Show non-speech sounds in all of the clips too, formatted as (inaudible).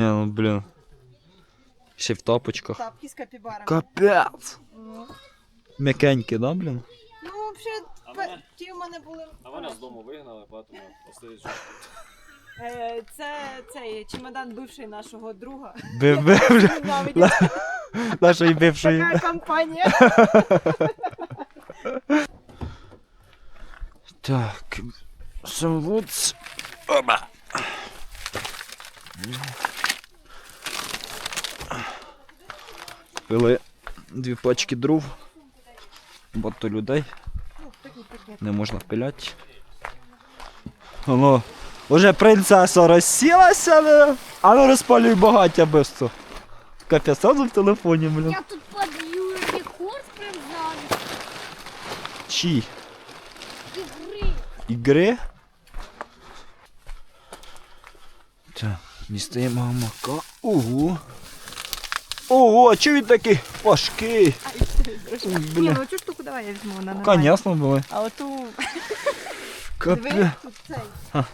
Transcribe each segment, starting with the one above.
Не, ну блін. Ще в тапочках. Тапки з капібарами. Капець! Ну, М'якенькі, да, блін? Ну, взагалі, А мене- ті в мене були. А мене з дому вигнали, тому оставить Е, Це цей чемодан бивший нашого друга. Бе-бе, бля. Ненавидять. Нашої бившої. Така компанія. Так. Самвудс. Оба. Пили дві пачки дров. Багато людей. Не можна пиляти. Воно. Уже принцеса розсілася, не? а ну розпалюй багаття без цього. Капець, сразу в телефоні, блін. Я тут побью рекорд прям за Чий? игры. Ігри. Так, дістаємо гамака. Ого. Ого, а чого він такий важкий? Ні, ну цю штуку давай я візьму, нормальна. Конечно, були. А оту, Капе. диви, тут цей. Ха.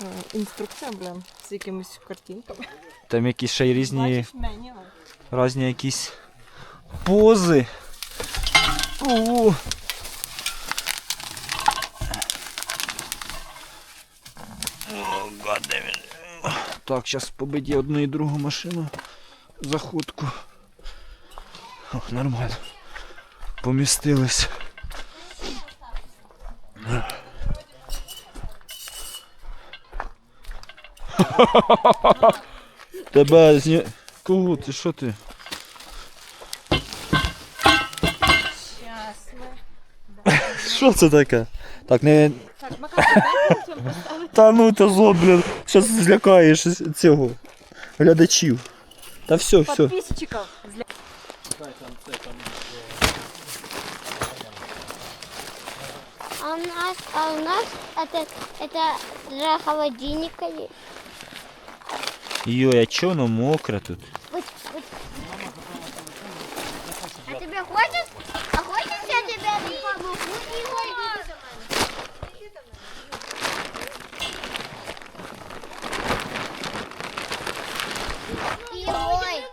Е, Інструкція, блин, з якимись картинками. Там якісь ще й різні, Бачиш, мені. різні якісь пози. Ого. О, goddammit. Так, зараз побиді одну і другу машину. Заходку. О, нормально. Помістились. (laughs) Тебе зні... Кого ти? Що ти? (laughs) Що це таке? Так, не. Так, Макар, дай. Та ну та зло, блін. Щас злякаєш цього. Глядачів. Та все, все. Подписчиків. Зля- А у нас, а у нас это, это для холодильника есть. Йой, а чо воно мокре тут?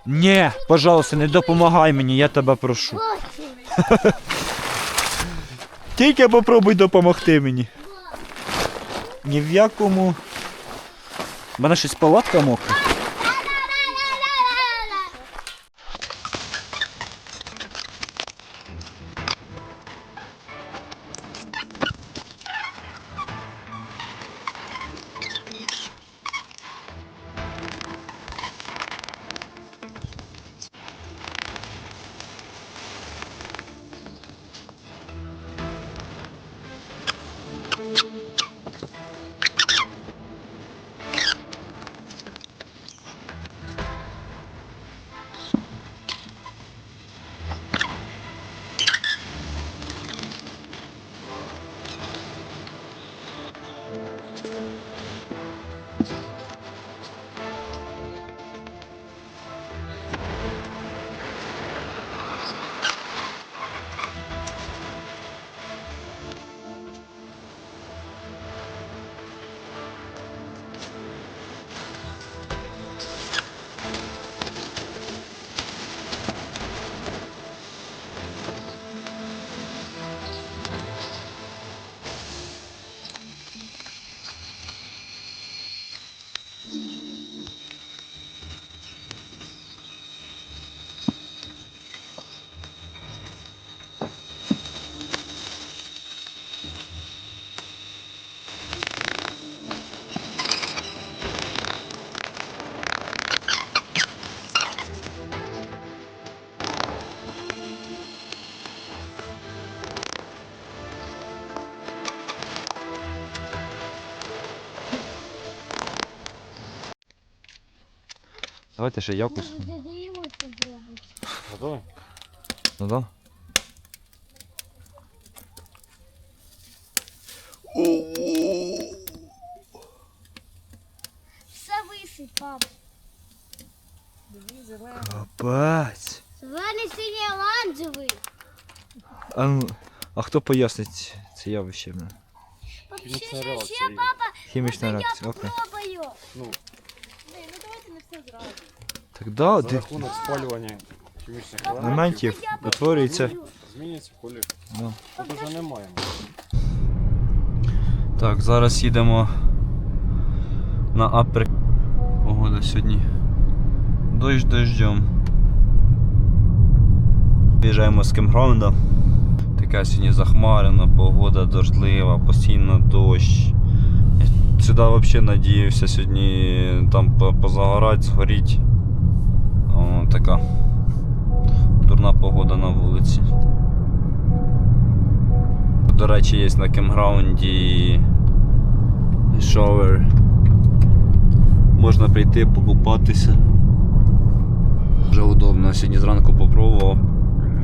Ні, пожалуйста, не допомагай мені, я тебе прошу. Тільки попробуй допомогти мені. Ні в якому. У мене щось палатка мокра. Давайте ще якось. Готовий? Ну да. Все висить, пап. Капець. Зелений синій оранжевий. А, ну, а хто пояснить це явище? Хімічна ще, ще, папа, Хімічна я реакція. Окей. попробую. Ну, Ні, ну давайте не все Так да, За ти рахунок спалювання хімічних елементів моментів утворюється. змінюється колір. Ну. Тут вже немає. Так, зараз їдемо на апер. Погода сьогодні. Дощ дождем. Біжаємо з кемграунда. Така сьогодні захмарена, погода дождлива, постійно дощ. Сюди взагалі надіявся сьогодні там по- позагорати, згоріть. О, така дурна погода на вулиці. До речі, є на кемграунді шовер. Можна прийти покупатися. Вже удобно. Сьогодні зранку попробував.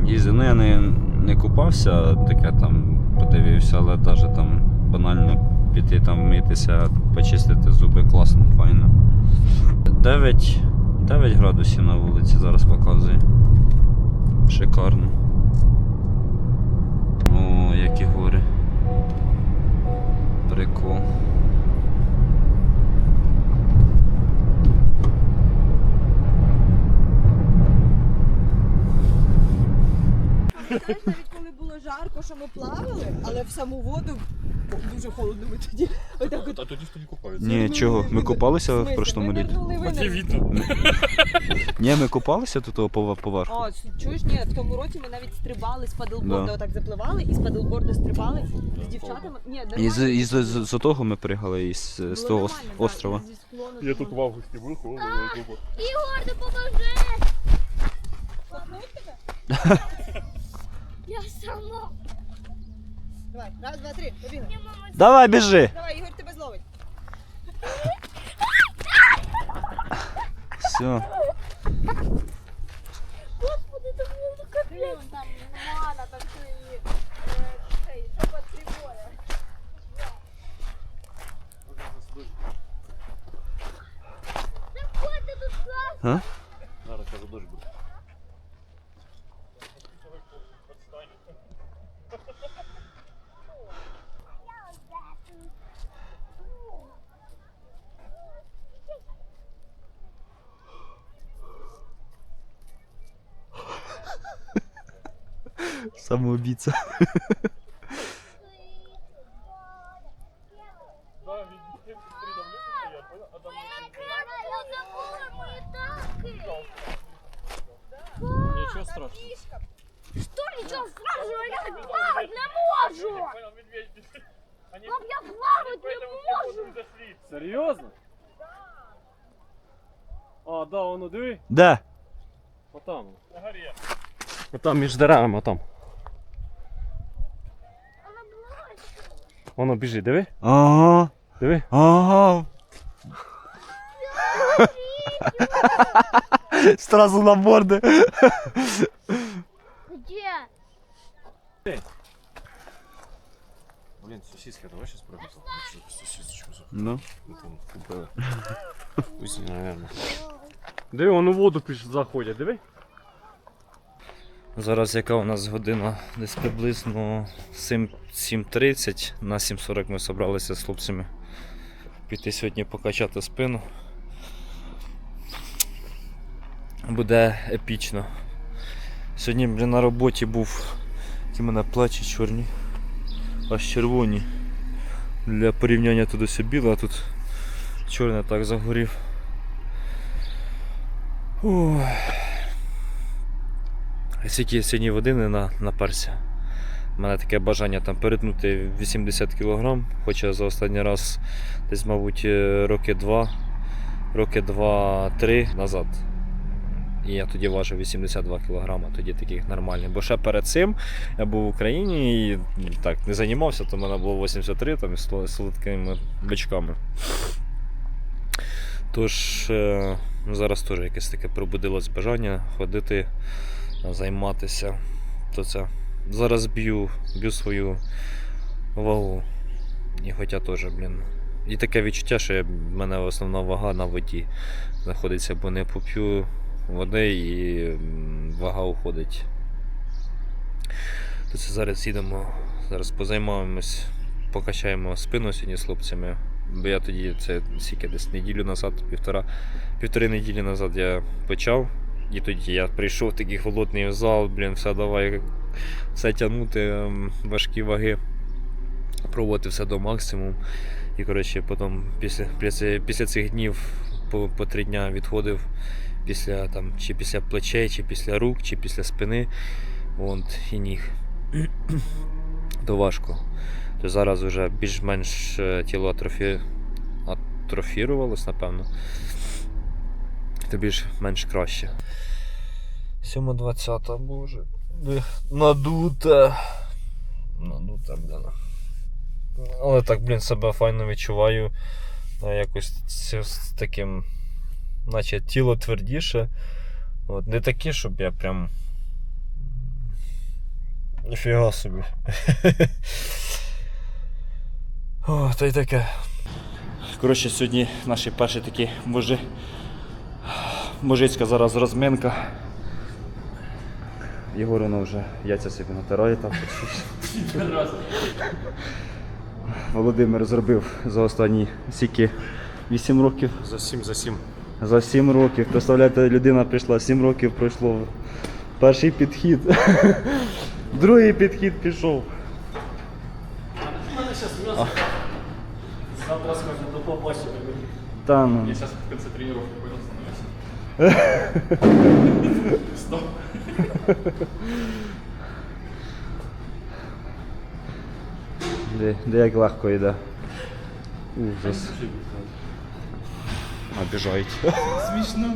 Їздив. Ну я не, не купався, таке там подивився, але навіть там банально піти там вмитися, почистити зуби класно, файно. 9, 9 градусів на вулиці зараз показує. Шикарно. О, які гори. Прикол. Навіть коли було жарко, що ми плавали, але в саму воду дуже холодно ми тоді. Отак от. А тоді хто не купається. Ні, чого? Ми купалися в прошлому літі. винирнули. видно. Ні, ми купалися тут по поверху. А, чуєш, ні, в тому році ми навіть стрибали з падлборда, Да. отак запливали і з падлборда стрибали з дівчатами. Ні, І з, і з, з, з того ми пригали із з Було того ос- нормально, да, острова. зі склону Я тут в августі був, холодно, тупо. Ігор, допоможи! (laughs) (laughs) Я сама. Давай, раз, два, три, побігли. Давай, біжи! Давай, Ігор тебе зловить. Все. Господи, це було капець. Там нормально, там ще і цей, шепот прибоя. Заходьте тут клас. Самоубійця. Я забула мої тапки. Нічого страшного. Что ничего страшного, я плавать не можу! Пап, я плавать не можу! Серйозно? А, да, воно диви. Де? Отам. Отам між деревами, отам. Воно біжить, диви. Ага. Диви. Ага. Сразу на борди. Где? Блін, сосиски, давай сейчас пробуем. Сосисочку Ну. купили. Усі, наверное. Диви, воно в воду піш заходять, диви. Зараз яка у нас година? Десь приблизно 7.30 на 7.40 ми зібралися з хлопцями піти сьогодні покачати спину. Буде епічно. Сьогодні блін, на роботі був ті мене плечі чорні, аж червоні. Для порівняння туди все біле, а тут чорне так загорів. Ой. Скільки сьогодні води не на, наперся. У мене таке бажання там перетнути 80 кг, хоча за останній раз десь, мабуть, е, роки два, роки два-три назад. І я тоді важив 82 кг, тоді таких нормальних. Бо ще перед цим я був в Україні і так не займався, то в мене було 83 там, соло- солодкими бичками. Тож е, ну, зараз теж якесь таке пробудилось бажання ходити займатися. То це зараз б'ю, б'ю свою вагу. І хоча теж, блін. І таке відчуття, що в мене основна вага на воді знаходиться, бо не поп'ю води і вага уходить. То це зараз їдемо, зараз позаймаємось, покачаємо спину сьогодні з хлопцями. Бо я тоді, це скільки десь неділю назад, півтора, півтори неділі назад я почав. І тоді я прийшов такий холодний в зал, блін, все давай все тягнути, ем, важкі ваги, проводити все до максимуму. І коротше, потім після, після, після цих днів по, по три дня відходив після там, чи після плечей, чи після рук, чи після спини. От, і ніг. То важко. То зараз вже більш-менш е, тіло атрофі... атрофірувалось, напевно. То більш-менш краще. 7.20, боже. Надута. Надута, блін. Але так, блін, себе файно відчуваю. Е, Якось з таким. Наче тіло твердіше. От, не таке, щоб я прям. Ніфіга собі. (laughs) О, та й таке. Коротше, сьогодні наші перші такі мужи. Мужицька зараз розминка. Єгорина вже яйця собі натирає там. Володимир зробив за останні сіки 8 років. За сім, за сім. За 7 років. Представляєте, людина прийшла, 7 років пройшло. Перший підхід. Другий підхід пішов. Скажу, до побачення. Ну. Я зараз в кінці тренування понял. Стоп. Де, де як легко йде. Ужас. Обіжають. Смішно.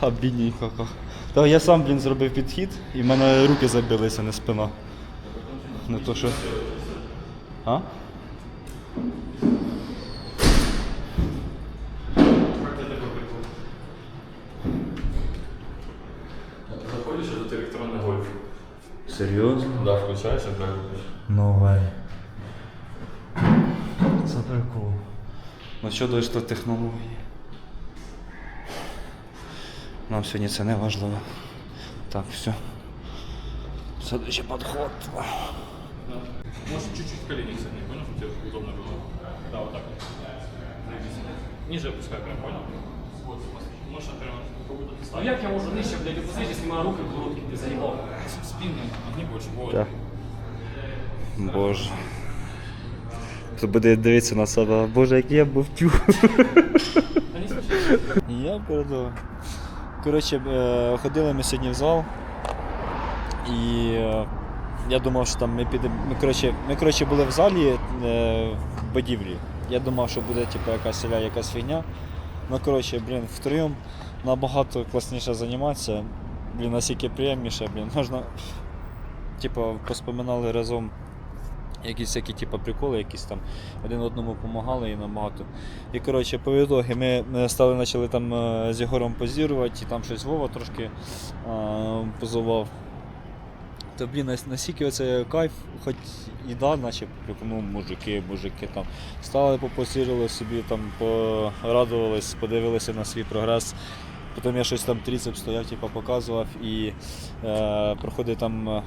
А бідненько. як. Та я сам, блін, зробив підхід і в мене руки забилися, не спина. Не то що. А? Серйозно? Да, включаешь, играешь. No way. Це прикол. Ну що дійшло технології? Нам сьогодні це не важливо. Так, все. Следующий подход. Можешь чуть-чуть колени согни, понял, чтобы тебе удобно было? Да, вот так вот. Ниже опускай, прям, понял? Вот, смотри. Прямо какую-то Ну як я можу нижче, блядь, опустити, якщо мої руки короткі, ти заїбав? Огни больше, вот. Так. Боже. Хто буде дивитися на себе, боже, який я був не смішно. Я передав. Коротше, е, ходили ми сьогодні в зал. І е, я думав, що там ми підемо. Ми, коротше, ми коротше, були в залі е, в будівлі. Я думав, що буде типу, якась селя, якась фігня. Ну, коротше, блін, втроєм набагато класніше займатися. Блін, настільки приємніше, блін, можна. Типу, поспоминали разом якісь всякі типу, приколи, якісь там один одному допомагали і набагато. І коротше, по ітогі ми стали почали там е, з Єгором позірувати, і там щось Вова трошки а, позував. То блін, настільки оце кайф, хоч і да, наче ну, мужики, мужики там стали, попозірували собі, там порадувались, подивилися на свій прогрес. Потім я щось там тріцеп стояв, типу, показував і е, проходить там е,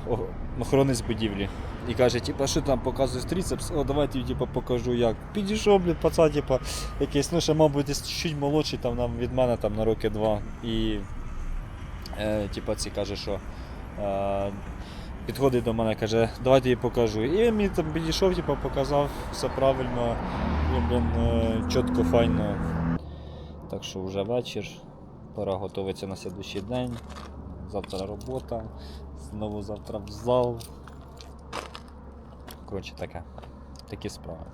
охоронець будівлі. І каже, типу, що там показуєш тріцепс? О, давай тобі типу, покажу як. Підійшов, блін, пацан, типу, якийсь, ну ще, мабуть, чуть молодший там, нам, від мене там, на роки два. І е, типу, ці каже, що е, підходить до мене, каже, давайте їй покажу. І він мені там підійшов, типу, показав все правильно, блін, е, чітко, файно. Так що вже вечір, пора готуватися на слідущий день. Завтра робота, знову завтра в зал. Коротше, таке. Такі справи.